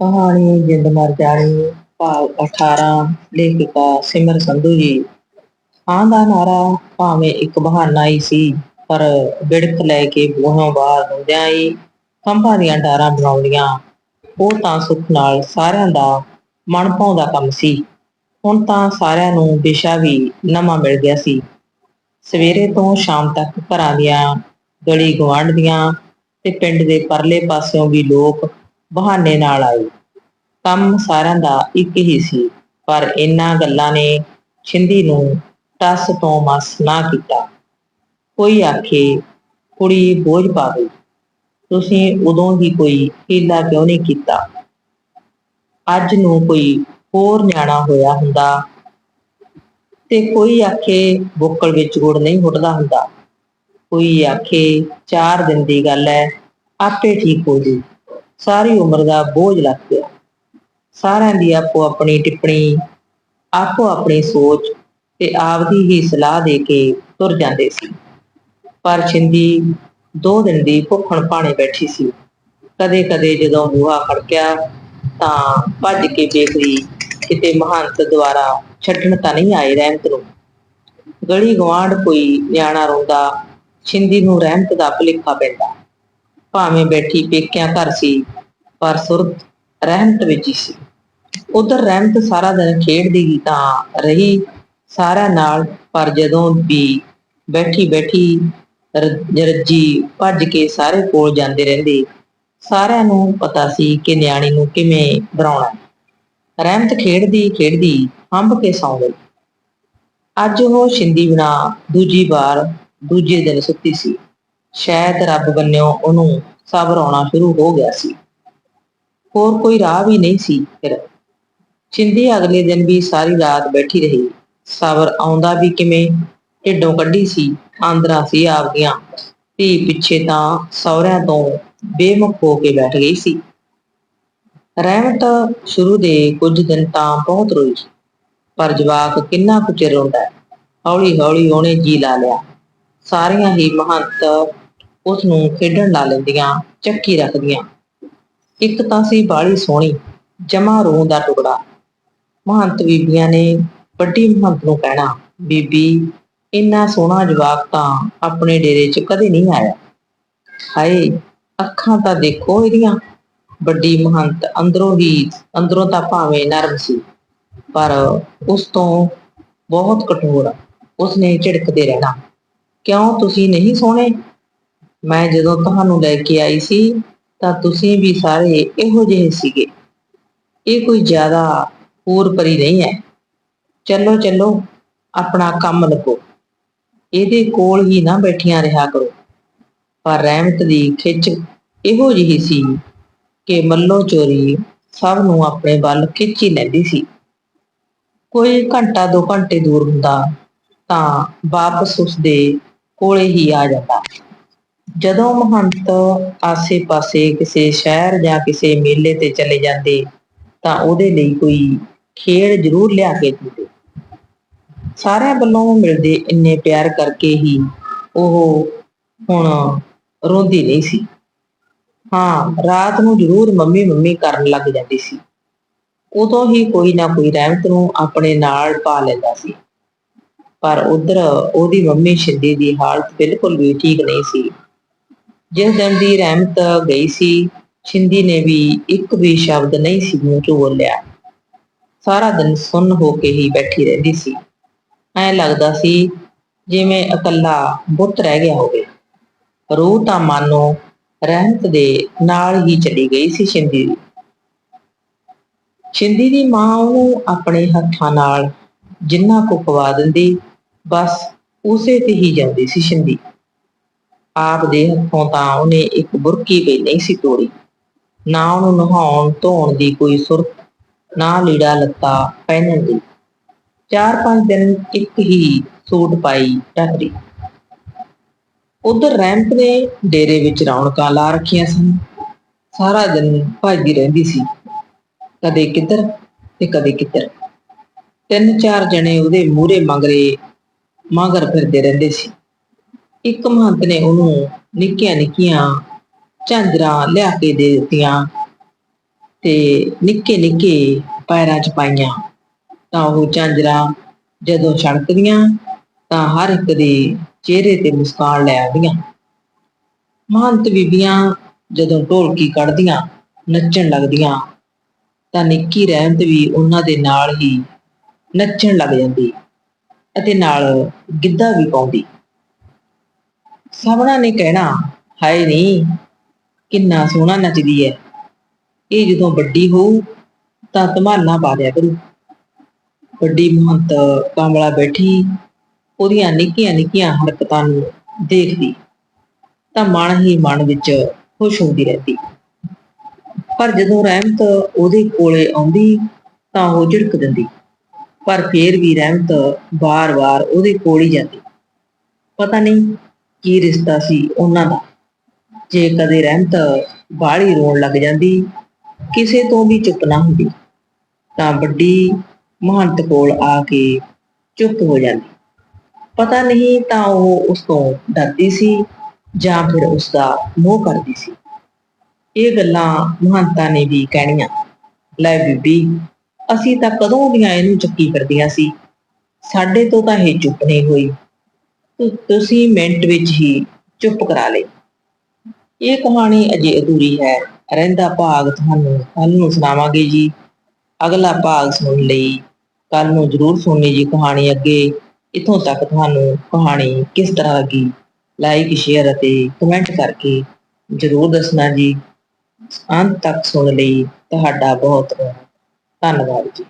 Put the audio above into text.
ਕਹਾਣੀ, ਜਿੰਦ ਮਰ ਜਾਣੀ ਭਾਗ 18 ਲੇਖਿਕਾ ਸਿਮਰ ਸੰਧੂ ਜੀ। ਹਾਂ ਦਾ ਨਾਰਾ ਭਾਵੇਂ ਇੱਕ ਬਹਾਨਾ ਹੀ ਸੀ, ਪਰ ਬਿੜਕ ਲੈ ਕੇ ਬੂਹੋਂ ਬਾਹਰ ਹੁੰਦਿਆਂ ਹੀ ਖੰਭਾਂ ਦੀਆਂ ਡਾਰਾਂ ਬਣਾਉਂਦੀਆਂ। ਉਹ ਤਾਂ ਸੁੱਖ ਨਾਲ ਸਾਰਿਆਂ ਦਾ ਮਨ ਭਾਉਂਦਾ ਕੰਮ ਸੀ। ਹੁਣ ਤਾਂ ਸਾਰਿਆਂ ਨੂੰ ਵਿਸ਼ਾ ਵੀ ਨਵਾਂ ਮਿਲ ਗਿਆ ਸੀ। ਸਵੇਰੇ ਤੋਂ ਸ਼ਾਮ ਤੱਕ ਘਰਾਂ ਦੀਆਂ ਗਲੀ ਗੁਆਂਢ ਦੀਆਂ ਤੇ ਪਿੰਡ ਦੇ ਪਰਲੇ ਪਾਸਿਓਂ ਵੀ ਲੋਕ ਬਹਾਨੇ ਨਾਲ ਆਏ। ਕੰਮ ਸਾਰਿਆਂ ਦਾ ਇੱਕ ਹੀ ਸੀ, ਪਰ ਇਨ੍ਹਾਂ ਗੱਲਾਂ ਨੇ ਛਿੰਦੀ ਨੂੰ ਟਸ ਤੋਂ ਮਸ ਨਾ ਕੀਤਾ। ਕੋਈ ਆਖੇ, ਕੁੜੀ, ਬੋਝ ਪਾ ਤੁਸੀਂ ਉਦੋਂ ਹੀ ਕੋਈ ਹੀਲਾ ਕਿਉਂ ਨਹੀਂ ਕੀਤਾ? ਅੱਜ ਨੂੰ ਕੋਈ ਹੋਰ ਨਿਆਣਾ ਹੋਇਆ ਹੁੰਦਾ। ਤੇ ਕੋਈ ਆਖੇ, ਬੁੱਕਲ ਵਿੱਚ ਗੁੜ ਨਹੀਂ ਫੁੱਟਦਾ ਹੁੰਦਾ। ਕੋਈ ਆਖੇ, ਚਾਰ ਦਿਨ ਦੀ ਗੱਲ ਹੈ ਆਪੇ ਠੀਕ ਹੋ ਜੂ। ਸਾਰੀ ਉਮਰ ਦਾ ਬੋਝ ਲੱਗ ਪਿਆ ਸਾਰਿਆਂ ਦੀ ਆਪੋ ਆਪਣੀ ਟਿੱਪਣੀ, ਆਪੋ ਆਪਣੀ ਸੋਚ ਤੇ ਆਪਦੀ ਹੀ ਸਲਾਹ ਦੇ ਕੇ ਤੁਰ ਜਾਂਦੇ ਸੀ। ਪਰ ਛਿੰਦੀ ਦੋ ਦਿਨ ਦੀ ਭੁੱਖਣ ਭਾਣੇ ਬੈਠੀ ਸੀ। ਕਦੇ ਕਦੇ ਜਦੋਂ ਬੂਹਾ ਖੜਕਿਆ ਤਾਂ ਭੱਜ ਕੇ ਵੇਖਦੀ ਕਿਤੇ ਮਹੰਤ ਦੁਆਰਾ ਛੱਡਣ ਤਾਂ ਨਹੀਂ ਆਏ ਰਹਿਮਤ ਨੂੰ। ਗਲੀ ਗਵਾਂਢ ਕੋਈ ਨਿਆਣਾ ਰੋਂਦਾ, ਛਿੰਦੀ ਨੂੰ ਰਹਿਮਤ ਦਾ ਭੁਲੇਖਾ ਪੈਂਦਾ। ਭਾਵੇਂ ਬੈਠੀ ਪੇਕਿਆਂ ਘਰ ਸੀ, ਪਰ ਸੁਰਤ ਰਹਿਮਤ ਵਿੱਚ ਹੀ ਸੀ। ਉਧਰ ਰਹਿਮਤ ਸਾਰਾ ਦਿਨ ਖੇਡਦੀ ਤਾਂ ਰਹੀ ਸਾਰਿਆਂ ਨਾਲ, ਪਰ ਜਦੋਂ ਵੀ ਬੈਠੀ ਬੈਠੀ ਰੱਜੀ ਭੱਜ ਕੇ ਸਾਰੇ ਕੋਲ ਜਾਂਦੇ ਰਹਿੰਦੇ, ਸਾਰਿਆਂ ਨੂੰ ਪਤਾ ਸੀ ਕਿ ਨਿਆਣੀ ਨੂੰ ਕਿਵੇਂ ਡਰਾਉਣਾ। ਰਹਿਮਤ ਖੇਡਦੀ ਖੇਡਦੀ ਹੰਭ ਕੇ ਸੌਂ ਗਈ। ਅੱਜ ਉਹ ਸ਼ਿੰਦੀ ਬਿਨਾ ਦੂਜੀ ਵਾਰ ਦੂਜੇ ਦਿਨ ਸੁੱਤੀ ਸੀ। ਸ਼ਾਇਦ ਰੱਬ ਬੰਨਿਓ ਉਹਨੂੰ ਸਬਰ ਆਉਣਾ ਸ਼ੁਰੂ ਹੋ ਗਿਆ ਸੀ। ਹੋਰ ਕੋਈ ਰਾਹ ਵੀ ਨਹੀਂ ਸੀ ਫਿਰ। ਛਿੰਦੀ ਅਗਲੇ ਦਿਨ ਵੀ ਸਾਰੀ ਰਾਤ ਬੈਠੀ ਰਹੀ। ਸਬਰ ਆਉਂਦਾ ਵੀ ਕਿਵੇਂ? ਢਿੱਡੋਂ ਕੱਢੀ ਸੀ, ਆਂਦਰਾਂ ਸੀ ਆਪਦੀਆਂ। ਧੀ ਪਿੱਛੇ ਤਾਂ ਸਹੁਰਿਆਂ ਤੋਂ ਬੇਮੁਖ ਹੋ ਕੇ ਬੈਠ ਗਈ ਸੀ। ਰਹਿਮਤ ਸ਼ੁਰੂ ਦੇ ਕੁਝ ਦਿਨ ਤਾਂ ਬਹੁਤ ਰੋਈ ਪਰ ਜਵਾਕ ਕਿੰਨਾ ਕੁ ਚਿਰ ਰੋਂਦਾ ਹੈ। ਹੌਲੀ ਹੌਲੀ ਉਹਨੇ ਜੀ ਲਾ ਲਿਆ। ਸਾਰੀਆਂ ਹੀ ਮਹੰਤ ਉਸ ਨੂੰ ਖੇਡਣ ਲਾ ਲੈਂਦੀਆਂ, ਚੱਕੀ ਰੱਖਦੀਆਂ। ਇੱਕ ਤਾਂ ਸੀ ਬਾਲੀ ਸੋਹਣੀ, ਜਮਾ ਰੂਹ ਦਾ ਟੁਕੜਾ। ਮਹੰਤ ਬੀਬੀਆਂ ਨੇ ਵੱਡੀ ਮਹੰਤ ਨੂੰ ਕਹਿਣਾ, ਬੀਬੀ, ਇੰਨਾ ਸੋਹਣਾ ਜਵਾਕ ਤਾਂ ਆਪਣੇ ਡੇਰੇ 'ਚ ਕਦੇ ਨਹੀਂ ਆਇਆ। ਹਾਏ, ਅੱਖਾਂ ਤਾਂ ਦੇਖੋ ਇਹਦੀਆਂ। ਵੱਡੀ ਮਹੰਤ ਅੰਦਰੋਂ ਹੀ, ਅੰਦਰੋਂ ਤਾਂ ਭਾਵੇਂ ਨਰਮ ਸੀ, ਪਰ ਉਸ ਤੋਂ ਬਹੁਤ ਕਠੋਰ, ਉਸਨੇ ਝਿੜਕਦੇ ਰਹਿਣਾ। ਕਿਉਂ ਤੁਸੀਂ ਨਹੀਂ ਸੋਹਣੇ? ਮੈਂ ਜਦੋਂ ਤੁਹਾਨੂੰ ਲੈ ਕੇ ਆਈ ਸੀ, ਤਾਂ ਤੁਸੀਂ ਵੀ ਸਾਰੇ ਇਹੋ ਜਿਹੇ ਸੀਗੇ। ਇਹ ਕੋਈ ਜ਼ਿਆਦਾ ਹੋਰ ਪਰੀ ਨਹੀਂ ਹੈ। ਚੱਲੋ ਚੱਲੋ, ਆਪਣਾ ਕੰਮ ਲੱਗੋ ਇਹਦੇ ਕੋਲ ਹੀ ਨਾ ਬੈਠੀਆਂ ਰਿਹਾ ਕਰੋ। ਪਰ ਰਹਿਮਤ ਦੀ ਖਿੱਚ ਇਹੋ ਜਿਹੀ ਸੀ ਕਿ ਮੱਲੋ ਚੋਰੀ ਸਭ ਨੂੰ ਆਪਣੇ ਵੱਲ ਖਿੱਚ ਹੀ ਲੈਂਦੀ ਸੀ। ਕੋਈ ਘੰਟਾ ਦੋ ਘੰਟੇ ਦੂਰ ਹੁੰਦਾ ਤਾਂ ਵਾਪਸ ਉਸਦੇ ਕੋਲੇ ਹੀ ਆ ਜਾਂਦਾ। ਜਦੋਂ ਮਹੰਤ ਆਸੇ-ਪਾਸੇ ਕਿਸੇ ਸ਼ਹਿਰ ਜਾਂ ਕਿਸੇ ਮੇਲੇ ਤੇ ਚਲੇ ਜਾਂਦੇ, ਤਾਂ ਉਹਦੇ ਲਈ ਕੋਈ ਖੇਡ ਜ਼ਰੂਰ ਲਿਆ ਕੇ ਦਿੰਦੇ। ਸਾਰਿਆਂ ਵੱਲੋਂ ਮਿਲਦੇ ਇੰਨੇ ਪਿਆਰ ਕਰਕੇ ਹੀ ਉਹ ਹੁਣ ਰੋਂਦੀ ਨਹੀਂ ਸੀ। ਹਾਂ, ਰਾਤ ਨੂੰ ਜ਼ਰੂਰ ਮੰਮੀ ਮੰਮੀ ਕਰਨ ਲੱਗ ਜਾਂਦੀ ਸੀ। ਉਦੋਂ ਹੀ ਕੋਈ ਨਾ ਕੋਈ ਰਹਿਮਤ ਨੂੰ ਆਪਣੇ ਨਾਲ ਪਾ ਲੈਂਦਾ ਸੀ। ਪਰ ਉਧਰ ਉਹਦੀ ਮੰਮੀ ਸ਼ਿੰਦੀ ਦੀ ਹਾਲਤ ਬਿਲਕੁਲ ਵੀ ਠੀਕ ਨਹੀਂ ਸੀ। ਜਿਸ ਦਿਨ ਦੀ ਰਹਿਮਤ ਗਈ ਸੀ, ਛਿੰਦੀ ਨੇ ਵੀ ਇੱਕ ਵੀ ਸ਼ਬਦ ਨਹੀਂ ਸੀ ਮੂੰਹ ਚੋਂ ਬੋਲਿਆ। ਸਾਰਾ ਦਿਨ ਸੁੰਨ ਹੋ ਕੇ ਹੀ ਬੈਠੀ ਰਹਿੰਦੀ ਸੀ। ਐਂ ਲੱਗਦਾ ਸੀ ਜਿਵੇਂ ਇਕੱਲਾ ਬੁੱਤ ਰਹਿ ਗਿਆ ਹੋਵੇ। ਰੂਹ ਤਾਂ ਮਾਨੋ ਰਹਿਮਤ ਦੇ ਨਾਲ ਹੀ ਚਲੀ ਗਈ ਸੀ ਛਿੰਦੀ ਦੀ। ਛਿੰਦੀ ਦੀ ਮਾਂ ਉਹਨੂੰ ਆਪਣੇ ਹੱਥਾਂ ਨਾਲ ਜਿੰਨਾ ਕੁ ਖਵਾ ਦਿੰਦੀ, ਬਸ ਉਸੇ ਤੇ ਹੀ ਜਾਂਦੀ ਸੀ ਛਿੰਦੀ। ਆਪ ਦੇ ਹੱਥੋਂ ਤਾਂ ਉਹਨੇ ਇੱਕ ਬੁਰਕੀ ਵੀ ਨਹੀਂ ਸੀ ਤੋੜੀ। ਨਾ ਉਹਨੂੰ ਨਹਾਉਣ ਧੋਣ ਦੀ ਕੋਈ ਸੁਰਤ, ਨਾ ਲੀੜਾ ਲੱਤਾ ਪਹਿਨਣ ਦੀ। ਚਾਰ ਪੰਜ ਦਿਨ ਇੱਕ ਹੀ ਸੂਟ ਪਾਈ ਟੱਕਰੀ ਉਧਰ ਰੈਂਪ ਨੇ ਡੇਰੇ ਵਿੱਚ ਰੌਣਕਾਂ ਲਾ ਰੱਖੀਆਂ ਸਨ। ਸਾਰਾ ਦਿਨ ਭੱਜਦੀ ਰਹਿੰਦੀ ਸੀ। ਕਦੇ ਕਿੱਧਰ ਤੇ ਕਦੇ ਕਿੱਧਰ। ਤਿੰਨ ਚਾਰ ਜਣੇ ਉਹਦੇ ਮੂਹਰੇ ਮੰਗਰੇ, ਮਗਰ ਫਿਰਦੇ ਰਹਿੰਦੇ ਸੀ। ਇੱਕ ਮਹੰਤ ਨੇ ਉਹਨੂੰ ਨਿੱਕੀਆਂ ਨਿੱਕੀਆਂ ਝਾਂਜਰਾਂ ਲਿਆ ਕੇ ਦੇ ਦਿੱਤੀਆਂ ਤੇ ਨਿੱਕੇ ਨਿੱਕੇ ਪੈਰਾਂ 'ਚ ਪਾਈਆਂ। ਤਾਂ ਉਹ ਝਾਂਜਰਾਂ ਜਦੋਂ ਛਣਕਦੀਆਂ, ਤਾਂ ਹਰ ਇੱਕ ਦੇ ਚਿਹਰੇ ਤੇ ਮੁਸਕਾਨ ਲੈ ਆਉਂਦੀਆਂ। ਮਹੰਤ ਬੀਬੀਆਂ ਜਦੋਂ ਢੋਲਕੀ ਕੱਢਦੀਆਂ, ਨੱਚਣ ਲੱਗਦੀਆਂ, ਤਾਂ ਨਿੱਕੀ ਰਹਿਮਤ ਵੀ ਉਹਨਾਂ ਦੇ ਨਾਲ ਹੀ ਨੱਚਣ ਲੱਗ ਜਾਂਦੀ ਅਤੇ ਨਾਲ ਗਿੱਧਾ ਵੀ ਪਾਉਂਦੀ। ਸਭਨਾਂ ਨੇ ਕਹਿਣਾ। ਹਾਏ ਨਹੀਂ ਕਿੰਨਾ ਸੋਹਣਾ ਨੱਚਦੀ ਹੈ ਇਹ ਜਦੋਂ ਵੱਡੀ ਹੋਊ, ਤਾਂ ਧਮਾਲਾਂ ਪਾ ਦਿਆ ਕਰੂ। ਵੱਡੀ ਮਹੰਤ ਕਮਲਾ ਬੈਠੀ, ਉਹਦੀਆਂ ਨਿੱਕੀਆਂ ਨਿੱਕੀਆਂ ਹਰਕਤਾਂ ਨੂੰ ਦੇਖਦੀ, ਤਾਂ ਮਨ ਹੀ ਮਨ ਵਿੱਚ ਖੁਸ਼ ਹੁੰਦੀ ਰਹਿੰਦੀ। ਪਰ ਜਦੋਂ ਰਹਿਮਤ ਉਹਦੇ ਕੋਲੇ ਆਉਂਦੀ, ਤਾਂ ਉਹ ਝਿੜਕ ਦਿੰਦੀ। ਪਰ ਫੇਰ ਵੀ ਰਹਿਮਤ ਵਾਰ-ਵਾਰ ਉਹਦੇ ਕੋਲ ਹੀ ਜਾਂਦੀ। ਪਤਾ ਨਹੀਂ ਕੀ ਰਿਸ਼ਤਾ ਸੀ ਉਹਨਾਂ ਦਾ? ਜੇ ਕਦੇ ਰਹਿਮਤ ਬਾਹਲੀ ਰੋਣ ਲੱਗ ਜਾਂਦੀ, ਕਿਸੇ ਤੋਂ ਵੀ ਚੁੱਪ ਨਾ ਹੁੰਦੀ, ਤਾਂ ਵੱਡੀ ਮਹੰਤ ਕੋਲ ਆ ਕੇ ਚੁੱਪ ਹੋ ਜਾਂਦੀ। ਪਤਾ ਨਹੀਂ ਤਾਂ ਉਹ ਉਸ ਤੋਂ ਡਰਦੀ ਸੀ ਜਾਂ ਫਿਰ ਉਸ ਦਾ ਮੋਹ ਕਰਦੀ ਸੀ। ਇਹ ਗੱਲਾਂ ਮਹੰਤਾਂ ਨੇ ਵੀ ਕਹਿਣੀਆਂ। ਲੈ ਬੀਬੀ, ਅਸੀਂ ਤਾਂ ਕਦੋਂ ਦੀਆਂ ਇਹਨੂੰ ਚੱਕੀ ਫਿਰਦੀਆਂ ਸੀ? ਸਾਡੇ ਤੋਂ ਤਾਂ ਇਹ ਚੁੱਪ ਨਹੀਂ ਹੋਈ। ਤੁਸੀਂ ਮਿੰਟ ਵਿੱਚ ਹੀ ਚੁੱਪ ਕਰਾ ਲਈ ਇਹ ਕਹਾਣੀ ਅਜੇ ਅਧੂਰੀ ਹੈ। ਰਹਿੰਦਾ ਭਾਗ ਤੁਹਾਨੂੰ ਕੱਲ ਨੂੰ ਸੁਣਾਵਾਂਗੇ ਜੀ। ਅਗਲਾ ਭਾਗ ਸੁਣ ਲਈ ਕੱਲ ਨੂੰ ਜਰੂਰ ਸੁਣਨੀ ਜੀ ਕਹਾਣੀ ਅੱਗੇ। ਇਥੋਂ ਤੱਕ ਤੁਹਾਨੂੰ ਕਹਾਣੀ ਕਿਸ ਤਰ੍ਹਾਂ ਲੱਗੀ? ਲਾਈਕ ਸ਼ੇਅਰ ਅਤੇ ਕਮੈਂਟ ਕਰਕੇ ਜਰੂਰ ਦੱਸਣਾ ਜੀ। ਅੰਤ ਤੱਕ ਸੁਣ ਲਈ ਤੁਹਾਡਾ ਬਹੁਤ ਬਹੁਤ ਧੰਨਵਾਦ ਜੀ।